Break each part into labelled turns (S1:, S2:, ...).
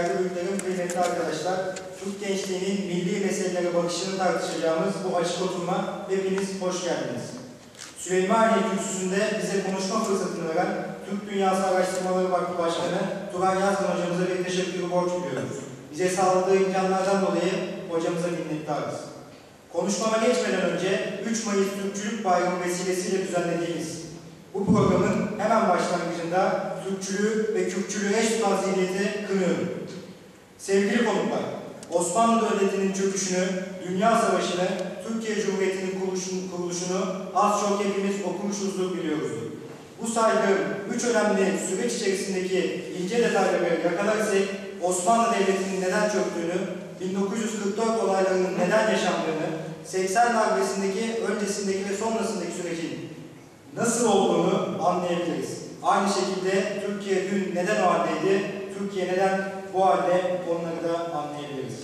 S1: değerli büyüklerim, kıymetli arkadaşlar, Türk gençliğinin milli meselelere bakışını tartışacağımız bu açık oturuma hepiniz hoş geldiniz. Süleymaniye Kürsüsü'nde bize konuşma fırsatını veren Türk Dünyası Araştırmaları Vakfı Başkanı Turan Yazgan hocamıza bir teşekkür borç biliyoruz. Bize sağladığı imkanlardan dolayı hocamıza minnettarız. Konuşmama geçmeden önce 3 Mayıs Türkçülük Bayramı vesilesiyle düzenlediğimiz bu programın hemen başlangıcında Türkçülüğü ve Kürtçülüğü eş tutan zihniyeti kınıyorum. Sevgili konuklar, Osmanlı Devleti'nin çöküşünü, Dünya Savaşı'nı, Türkiye Cumhuriyeti'nin kuruluşunu, kuruluşunu az çok hepimiz okumuşuzdur, biliyoruzdur. Bu saydığım üç önemli süreç içerisindeki ince detayları yakalarsak Osmanlı Devleti'nin neden çöktüğünü, 1944 olaylarının neden yaşandığını, 80 darbesindeki, öncesindeki ve sonrasındaki sürecin nasıl olduğunu anlayabiliriz. Aynı şekilde Türkiye dün neden o haldeydi, Türkiye neden bu halde onları da anlayabiliriz.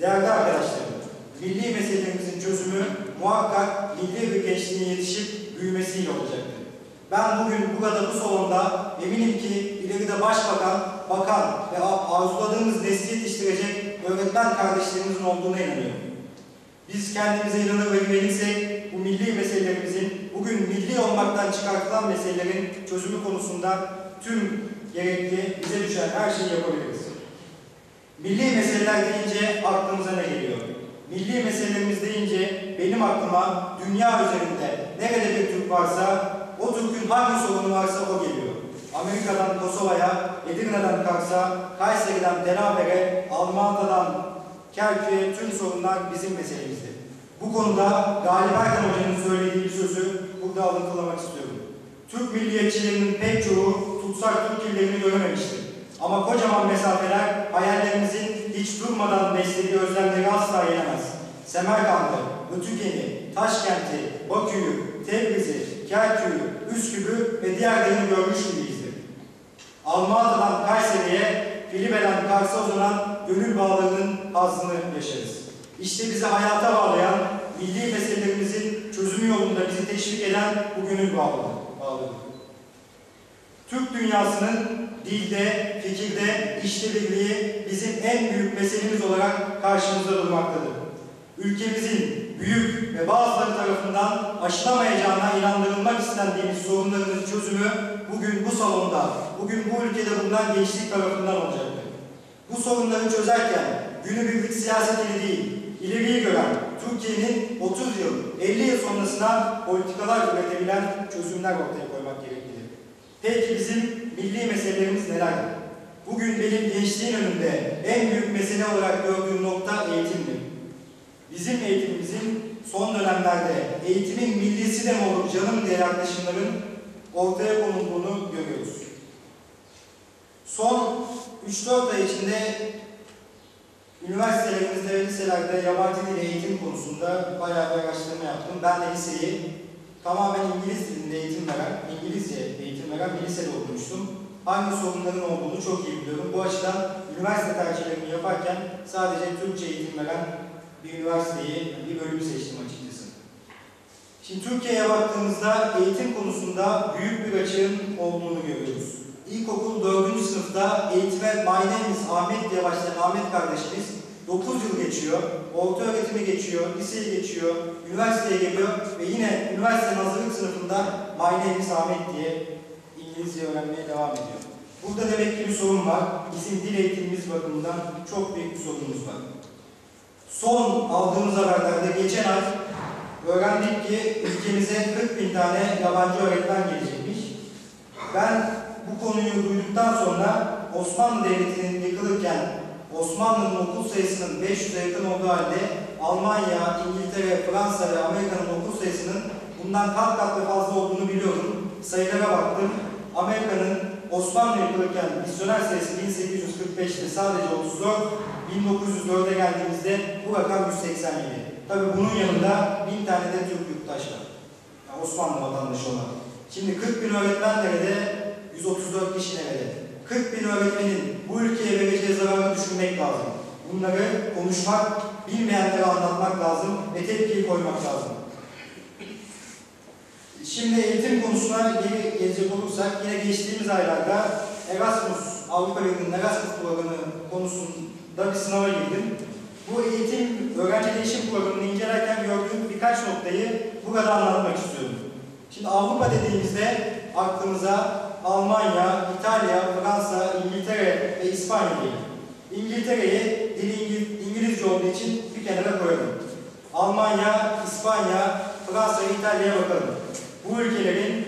S1: Değerli arkadaşlarım, milli meselelerimizin çözümü muhakkak milli bir gençliğin yetişip büyümesiyle olacaktır. Ben bugün burada bu salonda eminim ki ileride başbakan, bakan ve arzuladığımız nesli yetiştirecek öğretmen kardeşlerimizin olduğuna inanıyorum. Biz kendimize inanır ve bu milli milli olmaktan çıkartılan meselelerin çözümü konusunda tüm gerekli bize düşen her şeyi yapabiliriz. Milli meseleler deyince aklımıza ne geliyor? Milli meselelerimiz deyince benim aklıma dünya üzerinde nerede bir Türk varsa o Türk'ün hangi sorunu varsa o geliyor. Amerika'dan Kosova'ya, Edirne'den Kars'a, Kayseri'den Delaver'e, Almanya'dan Kerkük'e tüm sorunlar bizim meselemizdir. Bu konuda Galip Erkan Hoca'nın söylediği bir sözü burada alıntılamak istiyorum. Türk milliyetçilerinin pek çoğu tutsak Türk illerini görememiştir. Ama kocaman mesafeler hayallerimizin hiç durmadan beslediği özlemleri asla yenemez. Semerkant'ı, Ötüken'i, Taşkent'i, Bakü'yü, Tebriz'i, Kerkük'ü, Üsküp'ü ve diğerlerini görmüş gibiyizdir. Almatı'dan Kayseri'ye, Filibe'den Kars'a uzanan gönül bağlarının hazzını yaşarız. İşte bizi hayata bağlayan, milli meselelerimizin çözümü yolunda bizi teşvik eden bu gönül bağları. bağları. Türk dünyasının dilde, fikirde, işbirliği bizim en büyük meselemiz olarak karşımızda durmaktadır. Ülkemizin büyük ve bazıları tarafından aşılamayacağına inandırılmak istendiğimiz sorunlarımızın çözümü bugün bu salonda, bugün bu ülkede bulunan gençlik tarafından olacaktır. Bu sorunları çözerken günübirlik siyasetini değil, ileriyi gören Türkiye'nin 30 yıl, 50 yıl sonrasına politikalar üretebilen çözümler ortaya koymak gereklidir. Peki bizim milli meselelerimiz nelerdir? Bugün benim gençliğin önünde en büyük mesele olarak gördüğüm nokta eğitimdir. Bizim eğitimimizin son dönemlerde eğitimin millisi de mi olur canım diye yaklaşımların ortaya konulduğunu görüyoruz. Son 3-4 ay içinde üniversitelerimizde ve liselerde yabancı dil eğitim konusunda bayağı bir araştırma yaptım. Ben de liseyi tamamen İngiliz dilinde eğitim veren, İngilizce eğitim veren bir lisede okumuştum. Hangi sorunların olduğunu çok iyi biliyorum. Bu açıdan üniversite tercihlerimi yaparken sadece Türkçe eğitim veren bir üniversiteyi, bir bölümü seçtim açıkçası. Şimdi Türkiye'ye baktığımızda eğitim konusunda büyük bir açığın olduğunu görüyoruz. İlkokul 4. sınıfta name is Ahmet diye başlayan Ahmet kardeşimiz 9 yıl geçiyor, orta öğretimi geçiyor, liseyi geçiyor, üniversiteye geliyor ve yine üniversitenin hazırlık sınıfında is Ahmet diye İngilizce öğrenmeye devam ediyor. Burada demek ki bir sorun var. Bizim dil eğitimimiz bakımından çok büyük bir sorunumuz var. Son aldığımız haberlerde geçen ay öğrendik ki ülkemize 40 bin tane yabancı öğretmen gelecekmiş. Ben bu konuyu duyduktan sonra Osmanlı Devleti'nin yıkılırken Osmanlı'nın okul sayısının 500'e yakın olduğu halde Almanya, İngiltere, Fransa ve Amerika'nın okul sayısının bundan kat kat ve fazla olduğunu biliyorum. Sayılara baktım. Amerika'nın Osmanlı yıkılırken misyoner sayısı 1845'te sadece 34, 1904'e geldiğimizde bu rakam 187. Tabi bunun yanında bin tane de Türk yurttaş var. Yani Osmanlı vatandaşı olan. Şimdi 40 bin öğretmen nerede? 134 kişi nerede? 40 bin öğretmenin bu ülkeye vereceği zararı düşünmek lazım. Bunları konuşmak, bilmeyenlere anlatmak lazım ve tepkiyi koymak lazım. Şimdi eğitim konusuna geri gelecek olursak yine geçtiğimiz aylarda Erasmus Avrupa Birliği'nin Erasmus programı konusunda bir sınava girdim. Bu eğitim, öğrenci değişim programını incelerken gördüğüm birkaç noktayı burada anlatmak istiyorum. Şimdi Avrupa dediğimizde aklımıza Almanya, İtalya, Fransa, İngiltere ve İspanya geliyor. İngiltere'yi dili İngiliz, İngilizce olduğu için bir kenara koyalım. Almanya, İspanya, Fransa ve İtalya'ya bakalım. Bu ülkelerin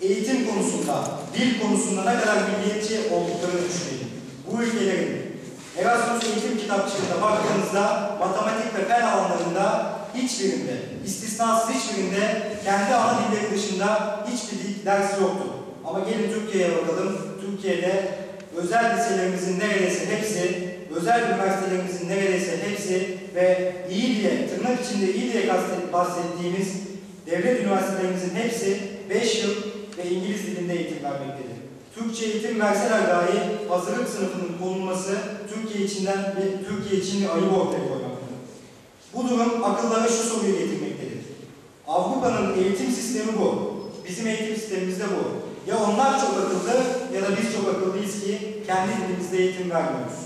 S1: eğitim konusunda, dil konusunda ne kadar milliyetçi olduklarını düşünelim. Bu ülkelerin Erasmus eğitim kitapçığına baktığınızda matematik ve fen alanlarında hiçbirinde, istisnasız hiçbirinde kendi ana dilleri dışında hiçbir dil dersi yoktu. Ama gelin Türkiye'ye bakalım. Türkiye'de özel liselerimizin neredeyse hepsi, özel üniversitelerimizin neredeyse hepsi ve iyi diye, tırnak içinde iyi diye bahsettiğimiz devlet üniversitelerimizin hepsi 5 yıl ve İngiliz dilinde eğitim vermektedir. Türkçe eğitim verseler dahi hazırlık sınıfının konulması Türkiye içinden ve Türkiye için bir ayıp ortaya. Bu durum akıllara şu soruyu getirmektedir. Avrupa'nın eğitim sistemi bu. Bizim eğitim sistemimiz de bu. Ya onlar çok akıllı ya da biz çok akıllıyız ki kendi dilimizde eğitim vermiyoruz.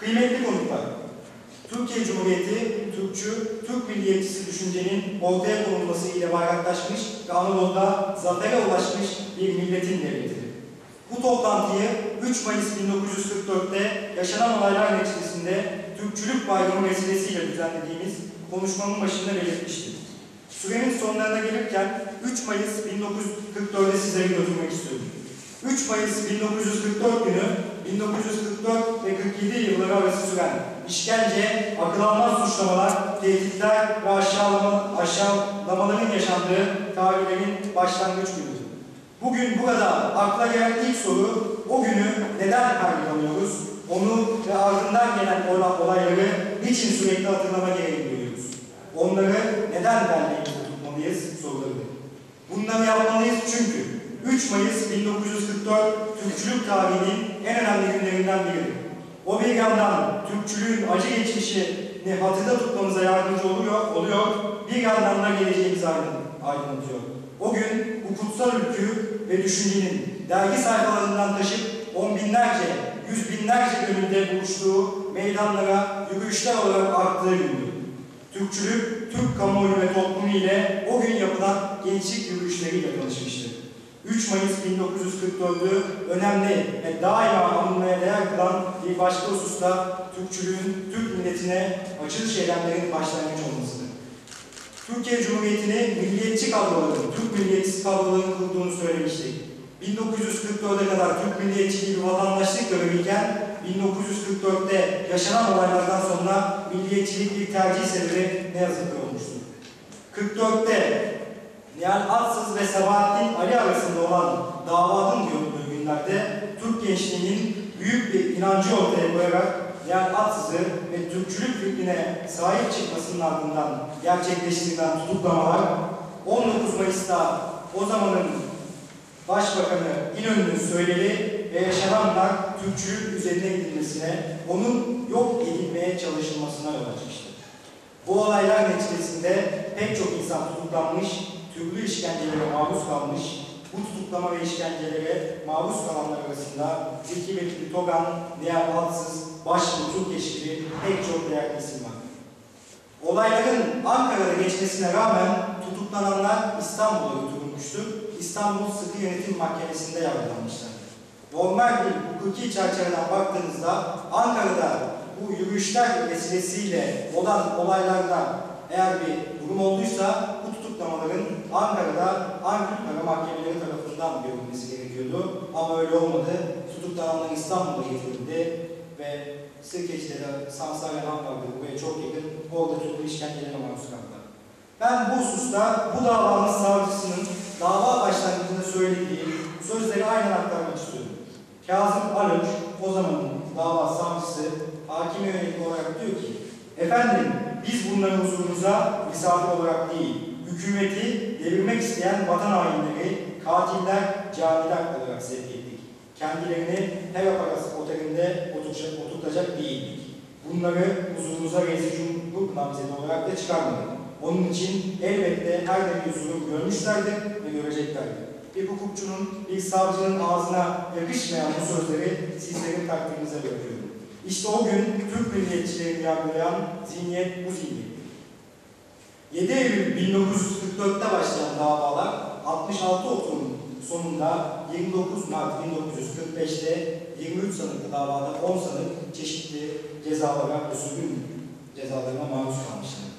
S1: Kıymetli konuklar, Türkiye Cumhuriyeti, Türkçü, Türk milliyetçisi düşüncenin ortaya konulması ile bayraklaşmış ve Anadolu'da zafere ulaşmış bir milletin devletidir. Bu toplantıyı 3 Mayıs 1944'te yaşanan olaylar neticesinde Türkçülük Bayramı vesilesiyle düzenlediğimiz konuşmamın başında belirtmiştim. Sürenin sonlarına gelirken 3 Mayıs 1944'e sizleri götürmek istiyorum. 3 Mayıs 1944 günü 1944 ve 47 yılları arası süren işkence, akıl almaz suçlamalar, tehditler ve aşağılama, aşağılamaların yaşandığı tarihlerin başlangıç günüdür. Bugün burada akla gelen ilk soru o günü neden kaygılanıyoruz? Onu ve ardından gelen ola- olayları niçin sürekli hatırlama gereği duyuyoruz? Onları neden derneğimizde tutmalıyız soruları. Bunları yapmalıyız çünkü 3 Mayıs 1944 Türkçülük tarihinin en önemli günlerinden biridir. O bir yandan Türkçülüğün acı geçmişini hatırda tutmamıza yardımcı oluyor, oluyor bir yandan da geleceğimizi aydın- aydınlatıyor. O gün bu kutsal ülkü ve düşüncenin dergi sayfalarından taşıp on binlerce, yüz binlerce gönülde buluştuğu meydanlara yürüyüşler olarak arttığı gündür. Türkçülük, Türk kamuoyu ve toplumu ile o gün yapılan gençlik yürüyüşleriyle tanışmıştır. 3 Mayıs 1944'ü önemli ve daima anılmaya değer kılan bir başka hususta Türkçülüğün Türk milletine açılış eylemlerinin başlangıç olmasıdır. Türkiye Cumhuriyeti'ni milliyetçi kadroların, Türk milliyetçisi kadroların kurduğunu söylemiştik. 1944'e kadar Türk milliyetçiliği bir vatandaşlık göreviyken 1944'te yaşanan olaylardan sonra milliyetçilik bir tercih sebebi ne yazık ki olmuştur. 44'te Nihal Atsız ve Sabahattin Ali arasında olan davanın görüldüğü günlerde Türk gençliğinin büyük bir inancı ortaya koyarak Nihal Atsız'ı ve Türkçülük fikrine sahip çıkmasının ardından gerçekleştirilen tutuklamalar 19 Mayıs'ta o zamanın Başbakanı İnönü'nün söyledi ve yaşananlar Türkçülük üzerine gidilmesine, onun yok edilmeye çalışılmasına yol açmıştır. Bu olaylar neticesinde pek çok insan tutuklanmış, türlü işkencelere maruz kalmış, bu tutuklama ve işkencelere maruz kalanlar arasında Zeki Bekir Togan, Nihal Altsız, Başbuğ Türkeş gibi pek çok değerli isim var. Olayların Ankara'da geçmesine rağmen tutuklananlar İstanbul'a götürülmüştür. İstanbul Sıkı Yönetim Mahkemesi'nde yargılanmışlar. Normal bir hukuki çerçeveden baktığınızda Ankara'da bu yürüyüşler vesilesiyle olan olaylarda eğer bir durum olduysa bu tutuklamaların Ankara'da Ankara Mahkemeleri tarafından görülmesi gerekiyordu. Ama öyle olmadı. Tutuklananlar İstanbul'a getirildi ve Sirkeci'de Sansaryan vardı buraya çok yakın. Orada türlü işkencelere maruz kaldılar. Ben bu hususta bu davanın savcısının dava başlangıcında söylediği sözleri aynen aktarmak istiyorum. Kazım Alınç, o zamanın dava savcısı, hakime yönelik olarak diyor ki, Efendim, biz bunları huzurunuza misafir olarak değil, hükümeti devirmek isteyen vatan hainleri, katiller, caniler olarak sevk ettik. Kendilerini her aparat otelinde oturtacak değildik. Bunları huzurunuza reis cumhur namzedi olarak da çıkarmadık. Onun için elbette her bir huzuru görmüşlerdir ve göreceklerdir. Bir hukukçunun, bir savcının ağzına yakışmayan bu sözleri sizlerin takdirinize bırakıyorum. İşte o gün Türk milliyetçilerini yargılayan zihniyet bu zihniyet. 7 Eylül 1944'te başlayan davalar 66 oturumun sonunda 29 Mart 1945'te 23 sanıklı davada 10 sanık çeşitli cezalara sürgün cezalarına maruz kalmışlar.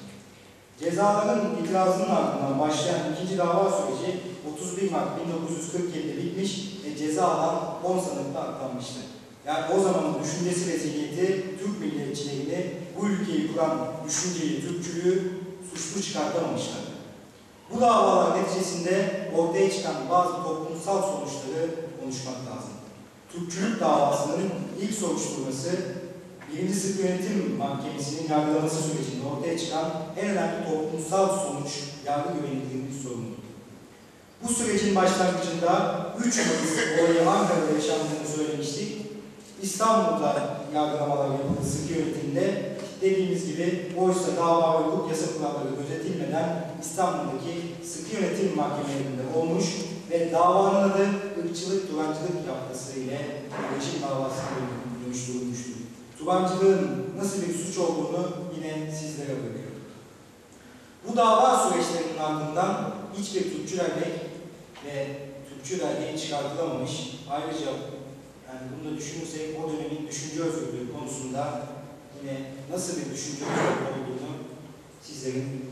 S1: Cezaların itirazının ardından başlayan ikinci dava süreci 31 Mart 1947'de bitmiş ve ceza alan 10 sanıkta aklanmıştır. Yani o zamanın düşüncesi ve zihniyeti Türk milliyetçilerini bu ülkeyi kuran düşünceyi, Türkçülüğü suçlu çıkartamamışlar. Bu davalar neticesinde ortaya çıkan bazı toplumsal sonuçları konuşmak lazım. Türkçülük davasının ilk soruşturması, birinci Sık Yönetim Mahkemesi'nin yargılaması sürecinde ortaya çıkan en önemli toplumsal sonuç yargı güvenliğinin sorunu. Bu sürecin başlangıcında 3 Mayıs olayı Ankara'da yaşandığını söylemiştik. İstanbul'da yargılamalar yapıldı sık yönetimde. Dediğimiz gibi oysa dava ve hukuk yasa kuralları gözetilmeden İstanbul'daki sıkı yönetim mahkemelerinde olmuş ve davanın adı ırkçılık, turancılık yapması ile rejim davasına dönüştürülmüştür. Turancılığın nasıl bir suç olduğunu yine sizlere bırakıyorum. Bu dava süreçlerinin ardından hiçbir Türkçü örnek ve Türkçü belgeyi çıkartılamamış. Ayrıca yani bunu da düşünürsek o dönemin düşünce özgürlüğü konusunda yine nasıl bir düşünce özgürlüğü olduğunu sizlerin